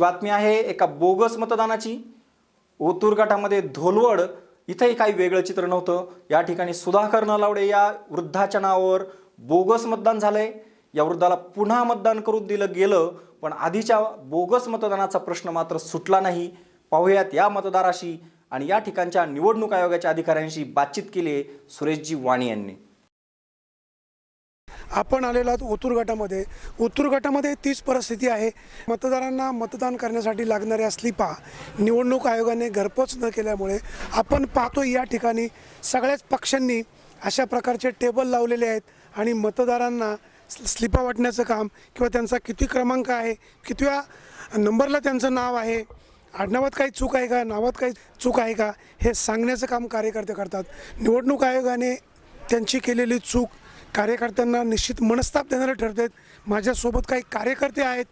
बातमी आहे एका बोगस मतदानाची. ओतूर गटामध्ये धोलवड इथंही काही वेगळं चित्र नव्हतं. या ठिकाणी सुधाकर नलावडे या वृद्धाच्या नावावर बोगस मतदान झालंय. या वृद्धाला पुन्हा मतदान करून दिलं गेलं पण आधीच्या बोगस मतदानाचा प्रश्न मात्र सुटला नाही. पाहूयात या मतदाराशी आणि या ठिकाणच्या निवडणूक आयोगाच्या अधिकाऱ्यांशी बातचीत केली सुरेशजी वाणी यांनी. आपण आलेलो आहोत ओतूर गटामध्ये. ओतूर गटामध्ये तीच परिस्थिती आहे. मतदारांना मतदान करण्यासाठी लागणाऱ्या स्लिपा निवडणूक आयोगाने घरपोच न केल्यामुळे आपण पाहतो या ठिकाणी सगळ्याच पक्षांनी अशा प्रकारचे टेबल लावलेले आहेत आणि मतदारांना स्लिपा वाटण्याचं काम किंवा त्यांचा किती क्रमांक आहे कितव्या नंबरला त्यांचं नाव आहे आडनावात काही चूक आहे का नावात काही चूक आहे का हे सांगण्याचं काम कार्यकर्ते करतात. निवडणूक आयोगाने त्यांची केलेली चूक कार्यकर्त्यांना निश्चित मनस्ताप देणारे ठरतात. माझ्यासोबत काही कार्यकर्ते आहेत.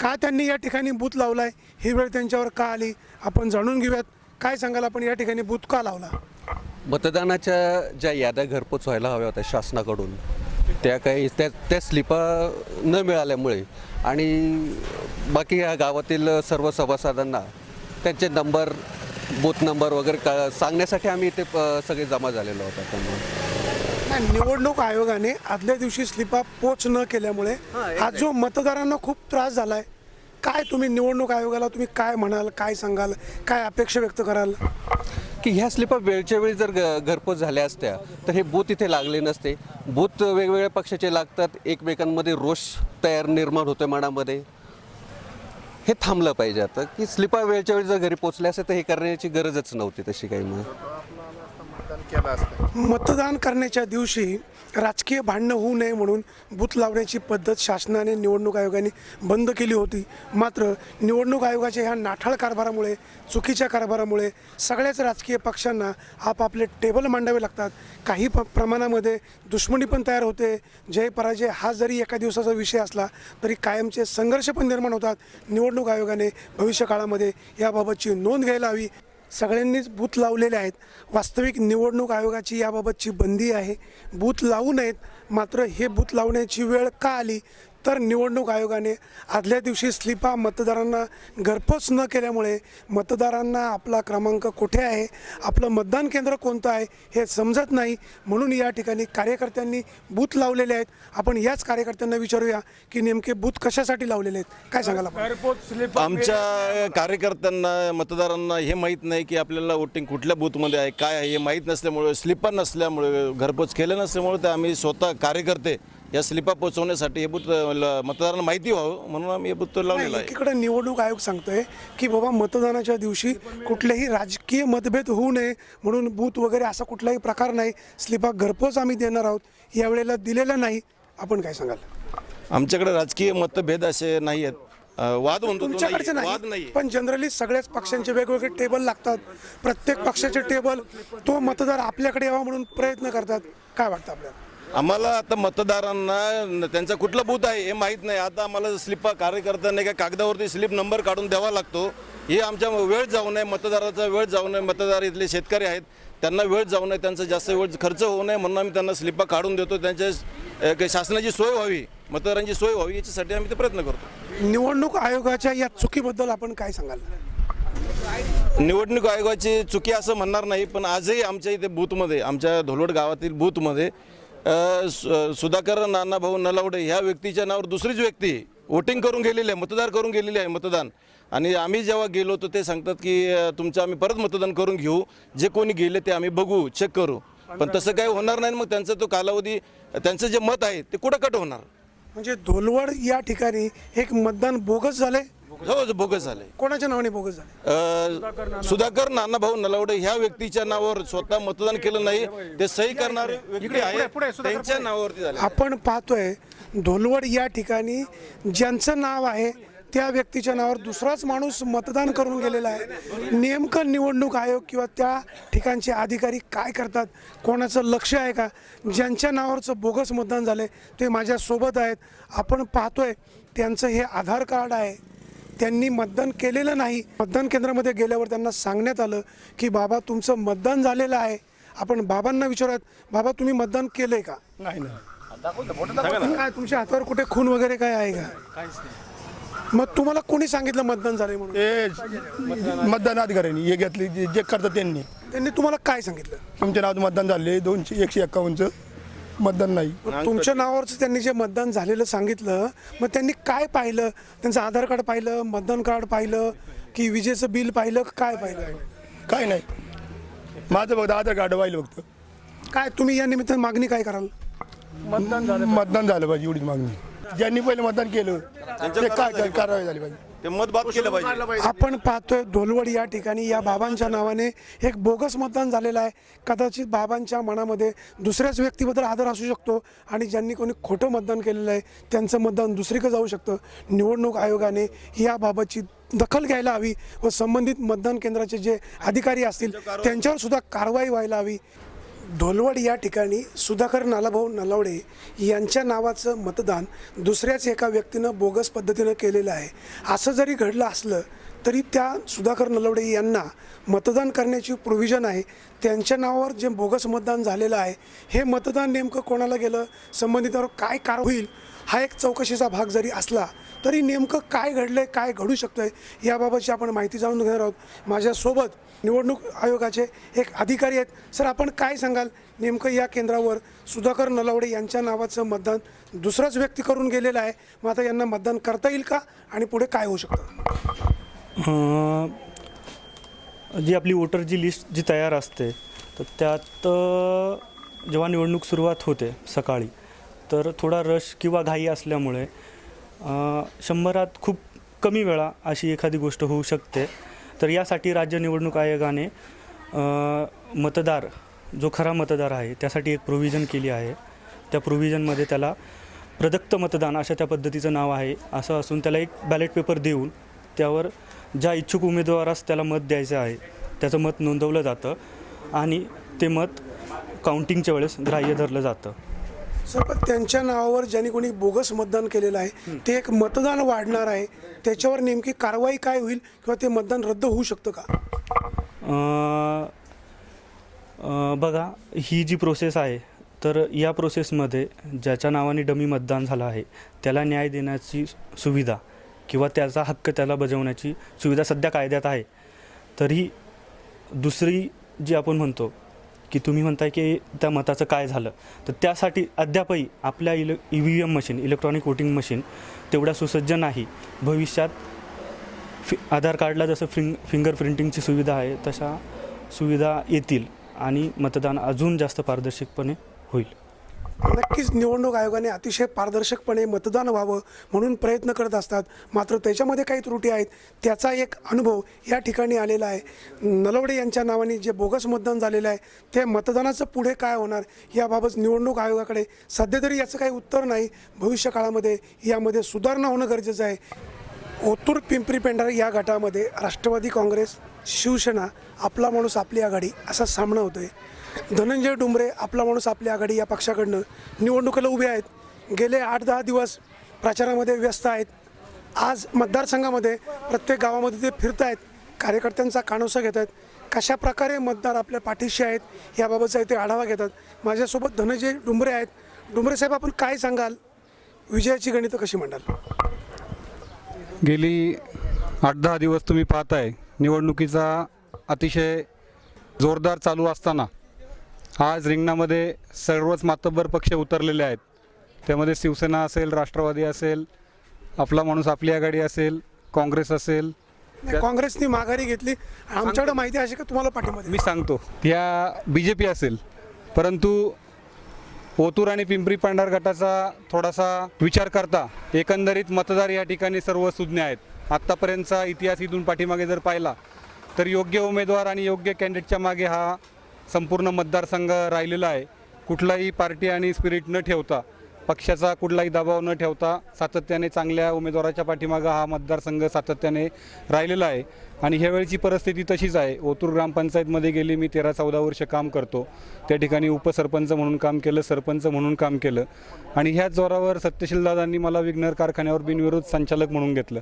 का त्यांनी या ठिकाणी बूथ लावला आहे ही वेळ त्यांच्यावर का आली? आपण जाणून घेऊयात. काय सांगाल आपण? या ठिकाणी बूथ का लावला? मतदानाच्या ज्या याद्या घरपोच व्हायला हव्या होत्या शासनाकडून त्या काही त्या त्या स्लिपा न मिळाल्यामुळे आणि बाकी या गावातील सर्व सभासदांना त्यांचे नंबर बूथ नंबर वगैरे का सांगण्यासाठी आम्ही इथे प- सगळे जमा झालेलो होता त्यामुळे नाही निवडणूक आयोगाने आदल्या दिवशी स्लिपा पोच न केल्यामुळे आज जो मतदारांना खूप त्रास झाला आहे काय तुम्ही निवडणूक आयोगाला तुम्ही काय म्हणाल काय सांगाल काय अपेक्षा व्यक्त कराल? की ह्या स्लिपा वेळच्या वेळी जर घरपोच झाल्या असत्या तर हे बूथ इथे लागले नसते. बूथ वेगवेगळ्या पक्षाचे लागतात एकमेकांमध्ये रोष तयार निर्माण होतोय मनामध्ये. हे थांबलं पाहिजे आता की स्लिपा वेळच्या वेळी जर घरी पोचल्या असत्या तर हे करण्याची गरजच नव्हती तशी काही मग. मतदान करण्याच्या दिवशी राजकीय भांडणं होऊ नये म्हणून बूथ लावण्याची पद्धत शासनाने निवडणूक आयोगाने बंद केली होती. मात्र निवडणूक आयोगाच्या ह्या नाठाळ कारभारामुळे चुकीच्या कारभारामुळे सगळ्याच राजकीय पक्षांना आपापले टेबल मांडावे लागतात. काही प प्रमाणामध्ये दुश्मनी पण तयार होते. जय पराजय हा जरी एका दिवसाचा विषय असला तरी कायमचे संघर्ष पण निर्माण होतात. निवडणूक आयोगाने भविष्यकाळामध्ये याबाबतची नोंद घ्यायला हवी. सगळ्यांनीच बूथ लावलेले आहेत. वास्तविक निवडणूक आयोगाची याबाबतची बंदी आहे. बूथ लावू नयेत मात्र हे बूथ लावण्याची वेळ का आली? तर निवडणूक आयोगाने आदल्या दिवशी स्लिपा मतदारांना घरपोच न केल्यामुळे मतदारांना आपला क्रमांक कुठे आहे आपलं मतदान केंद्र कोणतं आहे हे समजत नाही. म्हणून या ठिकाणी कार्यकर्त्यांनी बूथ लावलेले आहेत. आपण याच कार्यकर्त्यांना विचारूया की नेमके बूथ कशासाठी लावलेले आहेत. काय सांगाल आपण? आमच्या कार्यकर्त्यांना मतदारांना हे माहीत नाही की आपल्याला वोटिंग कुठल्या बूथमध्ये आहे काय आहे हे माहीत नसल्यामुळे स्लिपा नसल्यामुळे घरपोच केलं नसल्यामुळे ते आम्ही स्वतः कार्यकर्ते या स्लिपा पोचवण्यासाठी हे बूथ ल- मतदारांना माहिती व्हावं म्हणून आम्ही हे बूथ लावलेलं आहे. एकीकडे निवडणूक आयोग सांगतोय की बाबा मतदानाच्या दिवशी कुठलेही राजकीय मतभेद होऊ नये म्हणून बूथ वगैरे असा कुठलाही प्रकार नाही. स्लिपा घरपोच आम्ही देणार आहोत यावेळेला दिलेलं नाही. आपण काय सांगाल? आमच्याकडे राजकीय मतभेद असे नाही आहेत. वाद म्हणतो तो तुमच्याकडचे वाद नाही नाही पण जनरली सगळ्याच पक्षांचे वेगवेगळे टेबल लागतात. प्रत्येक पक्षाचे टेबल तो मतदार आपल्याकडे यावा म्हणून प्रयत्न करतात. काय वाटतं आपल्याला? आम्हाला आता मतदारांना त्यांचा कुठला बूथ आहे हे माहीत नाही. आता आम्हाला स्लिपा कार्यकर्त्यांना एका कागदावरती स्लिप नंबर काढून द्यावा लागतो. हे आमच्या वेळ जाऊ नये मतदाराचा वेळ जाऊ नये. मतदार इथले शेतकरी आहेत त्यांना वेळ जाऊ नये त्यांचा जास्त वेळ खर्च होऊ नये म्हणून आम्ही त्यांना स्लिपा काढून देतो. त्यांच्या शासनाची सोय व्हावी मतदारांची सोय व्हावी याच्यासाठी आम्ही ते प्रयत्न करतो. निवडणूक आयोगाच्या या चुकीबद्दल आपण काय सांगाल? निवडणूक आयोगाची चुकी असं म्हणणार नाही पण आजही आमच्या इथे बूथमध्ये आमच्या धोलवड गावातील बूथमध्ये सुधाकर नानाभाऊ नलावडे ह्या व्यक्तीच्या नावावर दुसरीच व्यक्ती वोटिंग करून गेलेली आहे मतदार करून गेलेली आहे मतदान. आणि आम्ही जेव्हा गेलो तर ते सांगतात की तुमचं आम्ही परत मतदान करून घेऊ जे कोणी गेले ते आम्ही बघू चेक करू. पण तसं काही होणार नाही मग त्यांचा तो कालावधी त्यांचं जे मत आहे ते कुठं कट होणार? म्हणजे धोलवड या ठिकाणी एक मतदान बोगस झाले हो बोगस झालंय कोणाच्या नावाने बोगस झाले? अ, सुधाकर नानाभाऊ नलावडे ह्या व्यक्तीच्या नावावर स्वतः मतदान केलं नाही. ते सही करणारे व्यक्ती आहे त्यांच्या नावावरती झाले. आपण पाहतोय धोलवड या ठिकाणी ज्यांचं नाव आहे त्या व्यक्तीच्या नावावर दुसराच माणूस मतदान करून गेलेला आहे. नेमकं निवडणूक आयोग किंवा त्या ठिकाणचे अधिकारी काय करतात कोणाचं लक्ष आहे का ज्यांच्या नावावरचं बोगस मतदान झालं ते माझ्यासोबत आहेत. आपण पाहतोय त्यांचं हे आधार कार्ड आहे. त्यांनी मतदान केलेलं नाही. मतदान केंद्रामध्ये गेल्यावर त्यांना सांगण्यात आलं की बाबा तुमचं मतदान झालेलं आहे. आपण बाबांना विचारत बाबा तुम्ही मतदान केलंय का? नाही काय तुमच्या हातावर कुठे खून वगैरे काय आहे का? मग तुम्हाला कोणी सांगितलं मतदान झालंय म्हणून? मतदान अधिकाऱ्यांनी हे घेतले जे जे करतात त्यांनी. त्यांनी तुम्हाला काय सांगितलं? तुमच्या नावात मतदान झाले दोनशे एकशे एक्कावन्नचं मतदान नाही. तुमच्या नावावरचं त्यांनी जे मतदान झालेलं सांगितलं मग त्यांनी काय पाहिलं? त्यांचं आधार कार्ड पाहिलं मतदान कार्ड पाहिलं की विजेचं बिल पाहिलं का काय पाहिलं? काय नाही. माझं फक्त आधार कार्ड पाहिलं फक्त. काय तुम्ही या निमित्तानं मागणी काय कराल? मतदान झालं मतदान झालं पाहिजे एवढीच मागणी. ज्यांनी पहिलं मतदान केलं ते काय कारवाई झाली पाहिजे? ते मत बाद केलं पाहिजे. आपण पाहतोय धोलवड या ठिकाणी या बाबांच्या नावाने एक बोगस मतदान झालेलं आहे. कदाचित बाबांच्या मनामध्ये दुसऱ्याच व्यक्तीबद्दल आदर असू शकतो आणि ज्यांनी कोणी खोटं मतदान केलेलं आहे त्यांचं मतदान दुसरीकडे जाऊ शकतं. निवडणूक आयोगाने याबाबतची दखल घ्यायला हवी व संबंधित मतदान केंद्राचे जे अधिकारी असतील त्यांच्यावर सुद्धा कारवाई व्हायला हवी. ढोलवड या ठिकाणी सुधाकर नालाभाऊ नलावडे यांच्या नावाचं मतदान दुसऱ्याच एका व्यक्तीनं बोगस पद्धतीनं केलेलं आहे. असं जरी घडलं असलं तरी त्या सुधाकर नलवडे यांना मतदान करण्याची प्रोव्हिजन आहे. त्यांच्या नावावर जे बोगस मतदान झालेलं आहे हे मतदान नेमकं कोणाला गेलं? संबंधितावर काय कार होईल? हा एक चौकशीचा भाग जरी असला तरी नेमकं काय घडलंय काय घडू शकतंय याबाबतची आपण माहिती जाणून घेणार आहोत. माझ्यासोबत निवडणूक आयोगाचे एक अधिकारी आहेत. सर आपण काय सांगाल? नेमकं या केंद्रावर सुधाकर नलावडे यांच्या नावाचं मतदान दुसराच व्यक्ती करून गेलेलं आहे. मग आता यांना मतदान करता येईल का? आणि पुढे काय होऊ शकतं? जी आपली वोटरची लिस्ट जी तयार असते तर त्यात जेव्हा निवडणूक सुरुवात होते सकाळी तर थोडा रश किंवा घाई असल्यामुळे शंभरात खूप कमी वेळा अशी एखादी गोष्ट होऊ शकते. तर यासाठी राज्य निवडणूक आयोगाने मतदार जो खरा मतदार आहे त्यासाठी एक प्रोव्हिजन केली आहे. त्या प्रोव्हिजनमध्ये त्याला प्रदत्त मतदान अशा त्या पद्धतीचं नाव आहे. असं असून त्याला एक बॅलेट पेपर देऊन त्यावर ज्या इच्छुक उमेदवारास त्याला मत द्यायचं आहे त्याचं मत नोंदवलं जातं आणि ते मत काउंटिंगच्या वेळेस ग्राह्य धरलं जातं. सर पण त्यांच्या नावावर ज्यांनी कोणी बोगस मतदान केलेलं आहे ते एक मतदान वाढणार आहे. त्याच्यावर नेमकी कारवाई काय होईल किंवा ते मतदान रद्द होऊ शकतं का? अं, अं, बघा ही जी प्रोसेस आहे तर या प्रोसेसमध्ये ज्याच्या नावाने डमी मतदान झालं आहे त्याला न्याय देण्याची सुविधा किंवा त्याचा हक्क त्याला बजावण्याची सुविधा सध्या कायद्यात आहे. तरी दुसरी जी आपण म्हणतो की तुम्ही म्हणताय की त्या मताचं काय झालं? तर त्यासाठी अद्यापही आपल्या इले E V M machine electronic voting machine तेवढ्या सुसज्ज नाही. भविष्यात फि आधार कार्डला जसं फिंग फिंगर प्रिंटिंगची सुविधा आहे तशा सुविधा येतील आणि मतदान अजून जास्त पारदर्शकपणे होईल. नक्कीच निवडणूक आयोगाने अतिशय पारदर्शकपणे मतदान व्हावं म्हणून प्रयत्न करत असतात. मात्र त्याच्यामध्ये काही त्रुटी आहेत. त्याचा एक अनुभव या ठिकाणी आलेला आहे. नलवडे यांच्या नावाने जे बोगस मतदान झालेलं आहे ते मतदानाचं पुढे काय होणार याबाबत निवडणूक आयोगाकडे सध्या तरी याचं काही उत्तर नाही. भविष्य काळामध्ये यामध्ये सुधारणा होणं गरजेचं आहे. ओतूर पिंपरी पेंढार या गटामध्ये राष्ट्रवादी काँग्रेस शिवसेना आपला माणूस आपली आघाडी असा सामना होतो आहे धनंजय डुंबरे आपला माणूस आपली आघाडी या पक्षाकडनं निवडणुकीला उभे आहेत. गेले आठ दहा दिवस प्रचारामध्ये व्यस्त आहेत. आज मतदारसंघामध्ये प्रत्येक गावामध्ये ते फिरत आहेत. कार्यकर्त्यांचा कानोसा घेत आहेत. कशा प्रकारे मतदार आपल्या पाठीशी आहेत याबाबतचा इथे आढावा घेतात माझ्यासोबत धनंजय डुंबरे आहेत. डुंबरे साहेब आपण काय सांगाल? विजयाची गणितं कशी मांडाल? गेली आठ दहा दिवस तुम्ही पाहताय निवडणुकीचा अतिशय जोरदार चालू असताना आज रिंगणामध्ये सर्वच मातब्बर पक्ष उतरलेले आहेत. त्यामध्ये शिवसेना असेल राष्ट्रवादी असेल आपला माणूस आपली आघाडी असेल काँग्रेस असेल. काँग्रेसनी माघारी घेतली. आमच्याकडे माहिती अशी का तुम्हाला पाठिंबा? मी सांगतो या बी जे पी असेल परंतु ओतूर आणि पिंपरी पांढर गटाचा थोडासा विचार करता एकंदरीत मतदार या ठिकाणी सर्व सुज्ञ आहेत. आत्तापर्यंतचा इतिहास इथून पाठीमागे जर पाहिला तर योग्य उमेदवार आणि योग्य कॅन्डिडेटच्या मागे हा संपूर्ण मतदारसंघ राहिलेला आहे. कुठलाही पार्टी आणि स्पिरिट न ठेवता पक्षाचा कुठलाही दबाव न ठेवता सातत्याने चांगल्या उमेदवाराच्या पाठीमागं हा मतदारसंघ सातत्याने राहिलेला आहे. आणि ह्यावेळची परिस्थिती तशीच आहे. ओतूर ग्रामपंचायतमध्ये गेली मी तेरा चौदा वर्ष काम करतो. त्या ठिकाणी उपसरपंच म्हणून काम केलं सरपंच म्हणून काम केलं. आणि ह्याच जोरावर सत्यशील दादांनी मला विघ्नर कारखान्यावर बिनविरोध संचालक म्हणून घेतलं.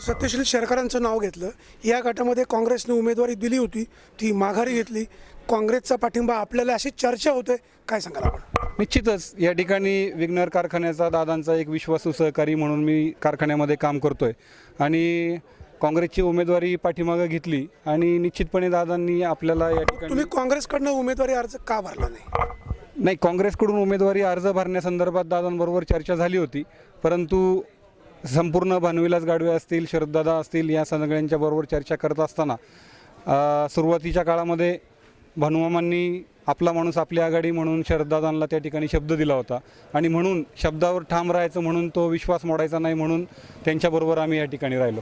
सत्यशील शेरकरांचं नाव घेतलं. या गटामध्ये काँग्रेसने उमेदवारी दिली होती. ती माघारी घेतली. काँग्रेसचा पाठिंबा आपल्याला अशी चर्चा होते काय सांगाल आपण? निश्चितच या ठिकाणी विग्नर कारखान्याचा दादांचा एक विश्वासू सहकारी म्हणून मी कारखान्यामध्ये काम करतोय. आणि काँग्रेसची उमेदवारी पाठीमागं घेतली आणि निश्चितपणे दादांनी आपल्याला या ठिकाणी तुम्ही काँग्रेसकडनं उमेदवारी अर्ज का भरला नाही? नाही काँग्रेसकडून उमेदवारी अर्ज भरण्यासंदर्भात दादांबरोबर चर्चा झाली होती. परंतु संपूर्ण भानविलास गाडवे असतील शरददादा असतील या सगळ्यांच्या बरोबर चर्चा करत असताना अ, सुरुवातीच्या काळामध्ये भानुमामांनी आपला माणूस आपली आघाडी म्हणून शरददादांना त्या ठिकाणी शब्द दिला होता. आणि म्हणून शब्दावर ठाम राहायचं म्हणून तो विश्वास मोडायचा नाही म्हणून त्यांच्याबरोबर आम्ही या ठिकाणी राहिलो.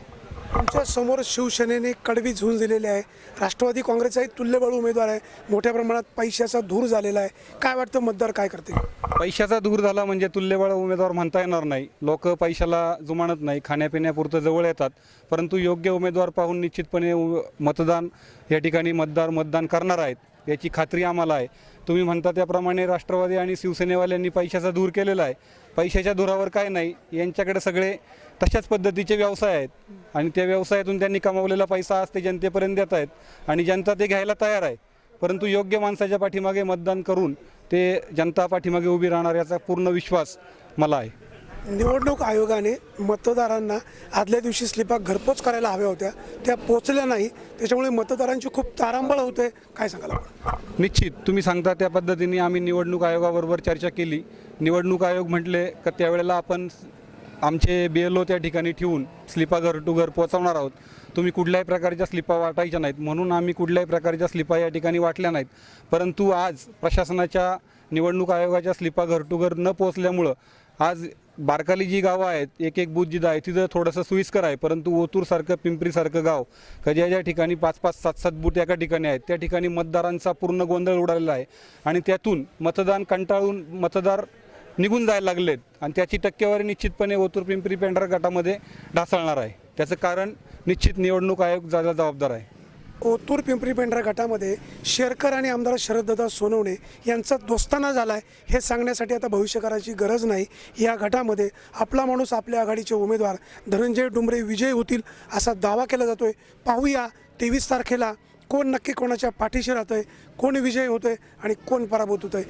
आमच्यासमोर शिवसेनेने कडवी झुंज दिलेली आहे. राष्ट्रवादी काँग्रेसचाही तुल्यबळ उमेदवार आहे. मोठ्या प्रमाणात पैशाचा धूर झालेला आहे. काय वाटतं मतदार काय करते पैशाचा धूर झाला म्हणजे तुल्यबळ उमेदवार म्हणता येणार नाही. लोक पैशाला जुमानत नाही. खाण्यापिण्यापुरतं जवळ येतात. परंतु योग्य उमेदवार पाहून निश्चितपणे उ- मतदान या ठिकाणी मतदार मतदान करणार आहेत याची खात्री आम्हाला आहे. तुम्ही म्हणता त्याप्रमाणे राष्ट्रवादी आणि शिवसेनेवाल्यांनी पैशाचा धूर केलेला आहे. पैशाच्या धुरावर काय नाही. यांच्याकडे सगळे तशाच पद्धतीचे व्यवसाय आहेत. आणि त्या व्यवसायातून त्यांनी कमावलेला पैसा आज ते जनतेपर्यंत देत आहेत. आणि जनता ते घ्यायला तयार आहे. परंतु योग्य माणसाच्या पाठीमागे मतदान करून ते जनता पाठीमागे उभी राहणार याचा पूर्ण विश्वास मला आहे. निवडणूक आयोगाने मतदारांना आदल्या दिवशी स्लिपा घरपोच करायला हव्या होत्या. त्या पोचल्या नाही. त्याच्यामुळे मतदारांची खूप तारांबळ होते. काय सांगाल आपण? निश्चित. तुम्ही सांगता त्या पद्धतीने आम्ही निवडणूक आयोगाबरोबर चर्चा केली. निवडणूक आयोग म्हटले का त्यावेळेला आपण आमचे बी एल ओ त्या ठिकाणी ठेवून स्लिपा घर टू घर पोहोचवणार आहोत. तुम्ही कुठल्याही प्रकारच्या स्लिपा वाटायच्या नाहीत. म्हणून आम्ही कुठल्याही प्रकारच्या स्लिपा या ठिकाणी वाटल्या नाहीत. परंतु आज प्रशासनाच्या निवडणूक आयोगाच्या स्लिपा घर टू घर न पोहोचल्यामुळं आज बारकाली जी गावं आहेत एक एक बूथ जिथं आहे तिथं थोडंसं सोयीस्कर आहे. परंतु ओतूरसारखं पिंपरीसारखं गाव का ज्या ज्या ठिकाणी पाच पाच सात सात बूथ एका ठिकाणी आहेत त्या ठिकाणी मतदारांचा पूर्ण गोंधळ उडालेला आहे. आणि त्यातून मतदान कंटाळून मतदार निघून जायला लागलेत. आणि त्याची टक्केवारी निश्चितपणे ओतूर पिंपरी पेंढरा गटामध्ये ढासळणार आहे. त्याचं कारण निश्चित निवडणूक आयोग जायला जबाबदार आहे. ओतूर पिंपरी पेंढरा गटामध्ये शेरकर आणि आमदार शरददादा सोनवणे यांचा दोस्ताना झाला आहे हे सांगण्यासाठी आता भविष्य करायची गरज नाही. या गटामध्ये आपला माणूस आपल्या आघाडीचे उमेदवार धनंजय डुंबरे विजयी होतील असा दावा केला जातो आहे पाहूया तेवीस तारखेला कोण नक्की कोणाच्या पाठीशी राहतंय कोण विजयी आहे आणि कोण पराभूत होतंय.